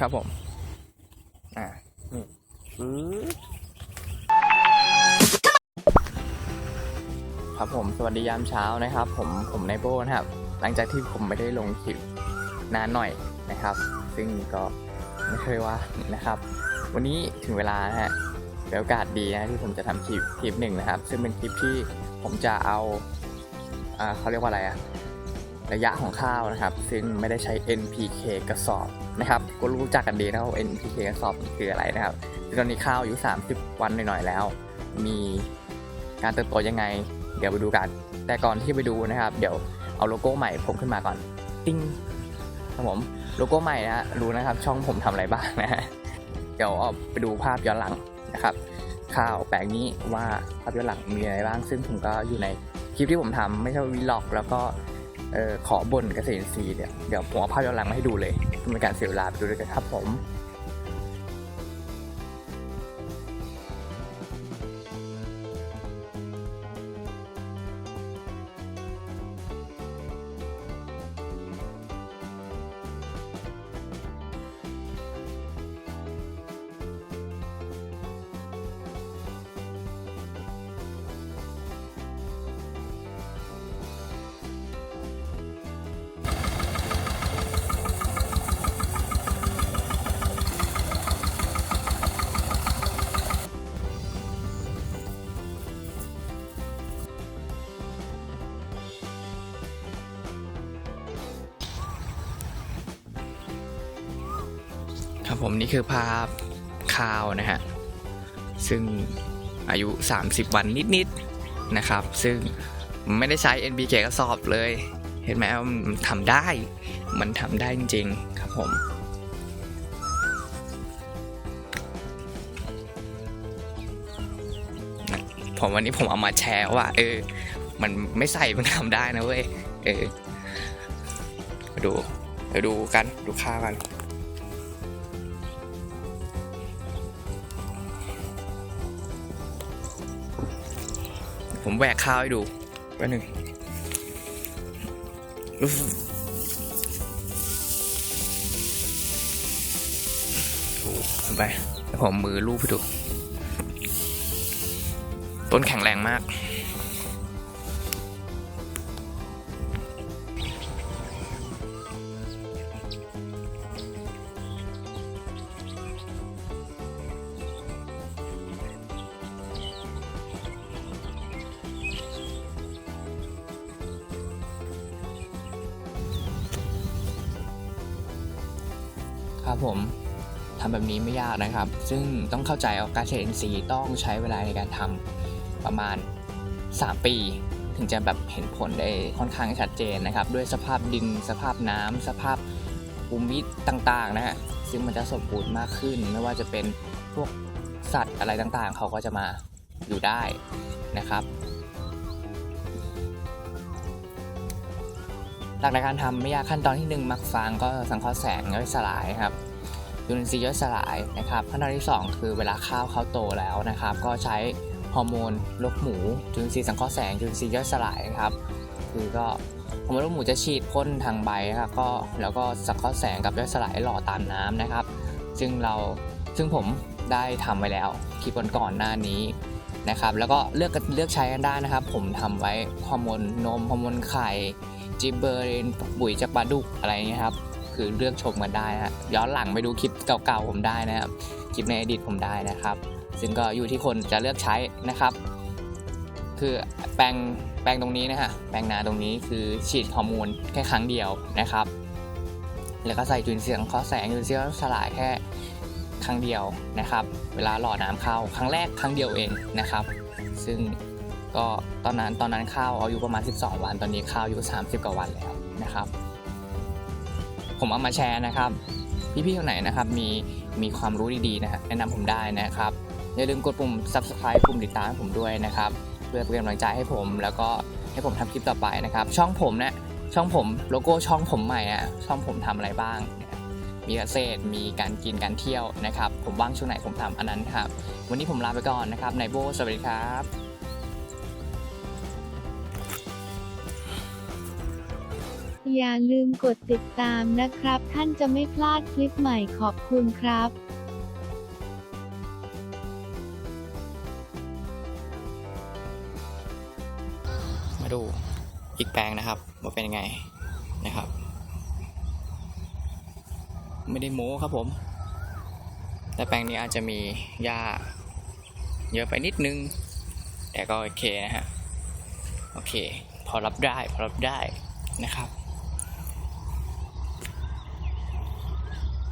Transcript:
ครับผม อ่านี่ปึ๊บครับผมสวัสดียามเช้านะครับ ผมผมไนโบนะครับ หลังจากที่ผมไม่ได้ลงคลิปนานหน่อยนะครับ ซึ่งก็ไม่เคยว่านะครับ วันนี้ถึงเวลานะฮะเป็นโอกาสดีนะที่ผมจะทำคลิปคลิปหนึ่งนะครับ ซึ่งเป็นคลิปที่ผมจะเอาอ่าเขาเรียกว่าอะไรอะระยะของข้าวนะครับ ซึ่งไม่ได้ใช้ NPK กระสอบ นะครับก็รู้จักกันดีนะครับว่า NPK กระสอบคืออะไรนะครับตอนนี้ข้าวอายุ 30 วันหน่อยๆแล้ว มีการเติบโตยังไง เดี๋ยวไปดูกัน แต่ก่อนที่ไปดูนะครับ เดี๋ยวเอาโลโก้ใหม่ผมขึ้นมาก่อนติ้งครับผมโลโก้ใหม่นะฮะรู้นะครับ ช่องผมทำอะไรบ้างนะฮะเดี๋ยวเอาไปดูภาพย้อนหลังนะครับข่าวแปลงนี้ว่าภาพย้อนหลังมีอะไรบ้าง ซึ่งผมก็อยู่ในคลิปที่ผมทำไม่ใช่วีล็อก แล้วก็ขอบนเกษตรอินทรีย์เนี่ยเดี๋ยวผมเอาภาพย้อนหลังมาให้ดูเลย เพื่อเป็นการเสียเวลาไปดูด้วยกันครับผม ครับผมนี่คือภาพข้าวนะฮะ ซึ่งอายุ 30 วันนิดๆนะครับ ซึ่งไม่ได้ใช้ NPK กระสอบเลย เห็นไหมว่ามันทำได้ มันทำได้จริงๆครับผมผมวันนี้ผมเอามาแชร์ว่า เออ มันไม่ใส่มันทำได้นะเว้ย เออ ดูเดี๋ยวดูกัน ดูข้าวกัน ผมแหวกข้าวให้ดูแป๊บหนึงอุ๊ยเอาไปเดี๋ยวผมมือลูบให้ดู ต้นแข็งแรงมาก ครับผมทำแบบนี้ไม่ยากนะครับ ซึ่งต้องเข้าใจว่าการเกษตรอินทรีย์ต้องใช้เวลาในการทำประมาณ 3 ปี ถึงจะแบบเห็นผลได้ค่อนข้างชัดเจนนะครับ ด้วยสภาพดินสภาพน้ำสภาพภูมิต่างๆนะฮะซึ่งมันจะสมบูรณ์มากขึ้น ไม่ว่าจะเป็นพวกสัตว์อะไรต่างๆ เขาก็จะมาอยู่ได้นะครับ หลักในการทำไม่ยากขั้นตอนที่ 1 มักฟางก็สังเคราะห์แสงย่อยสลายครับจุลินทรีย่อยสลายนะครับขั้นตอนที่ 2 คือเวลาข้าวเขาโตแล้วนะครับ ก็ใช้ฮอร์โมนลกหมูจุลินทรีย์สังเคราะห์แสงจุลินทรีย์ย่อยสลายครับ คือก็ฮอร์โมนลกหมูจะฉีดพ่นทางใบครับก็แล้วก็สังเคราะห์แสงกับย่อยสลายหล่อตามน้ำนะครับ ซึ่งเราซึ่งผมได้ทำไว้แล้วคลิปก่อนหน้านี้นะครับ แล้วก็เลือกเลือกใช้กันได้นะครับ ผมทำไว้ฮอร์โมนนมฮอร์โมนไข่ จิบเบอร์นปุ๋ยจากปลาดุกอะไรเงี้ยครับคือเลือกชมกันได้ฮะย้อนหลังไปดูคลิปเก่าๆผมได้นะครับคลิปในอดีตผมได้นะครับ ซึ่งก็อยู่ที่คนจะเลือกใช้นะครับ คือแปลงแปลงตรงนี้นะฮะแปลงนาตรงนี้คือฉีดฮอร์โมนแค่ครั้งเดียวนะครับ แล้วก็ใส่จุลินทรีย์สังเคาะแสงจุลินทรีย์สลายแค่ครั้งเดียวนะครับ เวลาหล่อน้ำเข้าครั้งแรกครั้งเดียวเองนะครับ ซึ่ง ก็ตอนนั้นตอนนั้นข้าวอายุประมาณ 12 วัน ตอนนี้ข้าวอายุ30 กว่าวันแล้วนะครับ ผมเอามาแชร์นะครับ พี่ๆคนไหนนะครับมีมีความรู้ดีๆนะฮะแนะนำผมได้นะครับ อย่าลืมกดปุ่ม subscribe ปุ่มติดตามให้ผมด้วยนะครับ เพื่อเป็นกำลังใจให้ผม แล้วก็ให้ผมทำคลิปต่อไปนะครับ ช่องผมเนะช่องผมโลโก้ช่องผมใหม่อะช่องผมทำอะไรบ้างมีเกษตร มีการกิน การเที่ยวนะครับ ผมว่างช่วงไหนผมทำอันนั้นครับ วันนี้ผมลาไปก่อนนะครับนายโบสวัสดีครับ อย่าลืมกดติดตามนะครับ ท่านจะไม่พลาดคลิปใหม่ขอบคุณครับมาดูอีกแปลงนะครับว่าเป็นยังไงนะครับ ไม่ได้โม้ครับผม แต่แปลงนี้อาจจะมีหญ้าเยอะไปนิดนึง แต่ก็โอเคนะฮะโอเค พอรับได้พอรับได้นะครับ